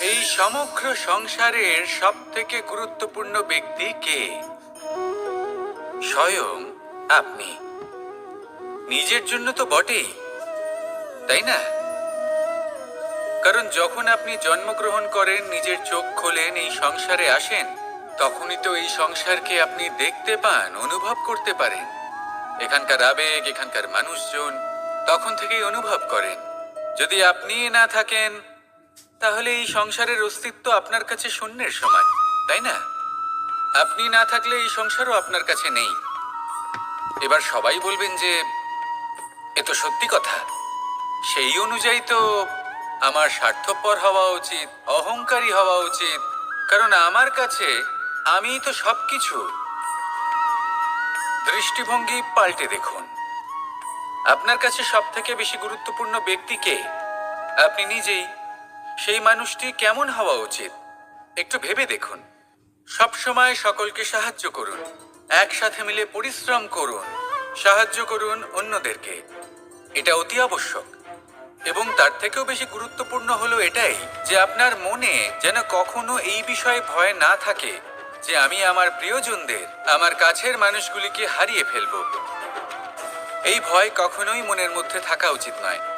এই সমগ্র সংসারের সব থেকে গুরুত্বপূর্ণ ব্যক্তি কে? স্বয়ং আপনি। নিজের জন্য তো বটেই, তাই না? কারণ যখন আপনি জন্মগ্রহণ করেন, নিজের চোখ খোলেন, এই সংসারে আসেন, তখনই তো এই সংসারকে আপনি দেখতে পান, অনুভব করতে পারেন। এখানকার আবেগ, এখানকার মানুষজন, তখন থেকেই অনুভব করেন। যদি আপনি না থাকেন তাহলে এই সংসারের অস্তিত্ব আপনার কাছে শূন্যের সমান, তাই না? আপনি না থাকলে এই সংসারও আপনার কাছে নেই। এবার সবাই বলবেন যে, এ তো সত্যি কথা। সেই অনুযায়ী তো আমার স্বার্থপর হওয়া উচিত, অহংকারী হওয়া উচিত, কারণ আমার কাছে আমিই তো সবকিছু। দৃষ্টিভঙ্গি পাল্টে দেখুন। আপনার কাছে সব থেকে বেশি গুরুত্বপূর্ণ ব্যক্তি কে? আপনি নিজেই। সেই মানুষটি কেমন হওয়া উচিত? একটু ভেবে দেখুন। সব সময় সকলকে সাহায্য করুন। একসাথে মিলে পরিশ্রম করুন। সাহায্য করুন অন্যদেরকে। এটা অতি আবশ্যক। এবং তার থেকেও বেশি গুরুত্বপূর্ণ হলো এটাই যে আপনার মনে যেন কখনো এই বিষয়ে ভয় না থাকে যে আমি আমার প্রিয়জনদের, আমার কাছের মানুষগুলিকে হারিয়ে ফেলব। এই ভয় কখনোই মনের মধ্যে থাকা উচিত নয়।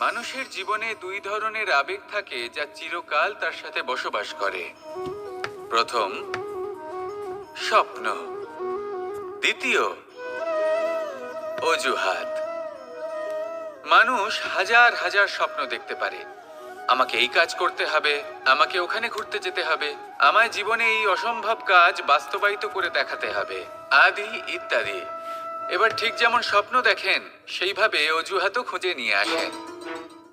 মানুষের জীবনে দুই ধরনের আবেগ থাকে যা চিরকাল তার সাথে বসবাস করে। প্রথম, স্বপ্ন। দ্বিতীয়, অজুহাত। মানুষ হাজার হাজার স্বপ্ন দেখতে পারে। আমাকে এই কাজ করতে হবে, আমাকে ওখানে ঘুরতে যেতে হবে, আমায় জীবনে এই অসম্ভব কাজ বাস্তবায়িত করে দেখাতে হবে, আদি ইত্যাদি। এবার ঠিক যেমন স্বপ্ন দেখেন, সেইভাবে অজুহাতও খুঁজে নিয়ে আসেন।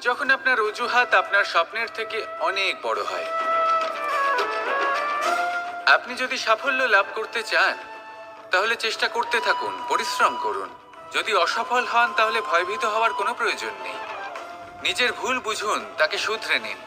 যখন আপনার অজুহাত আপনার স্বপ্নের থেকে অনেক বড় হয়। আপনি যদি সাফল্য লাভ করতে চান, তাহলে চেষ্টা করতে থাকুন, পরিশ্রম করুন। যদি অসফল হন, তাহলে ভয়ভীত হওয়ার কোনো প্রয়োজন নেই। নিজের ভুল বুঝুন, তাকে শুধরে নিন।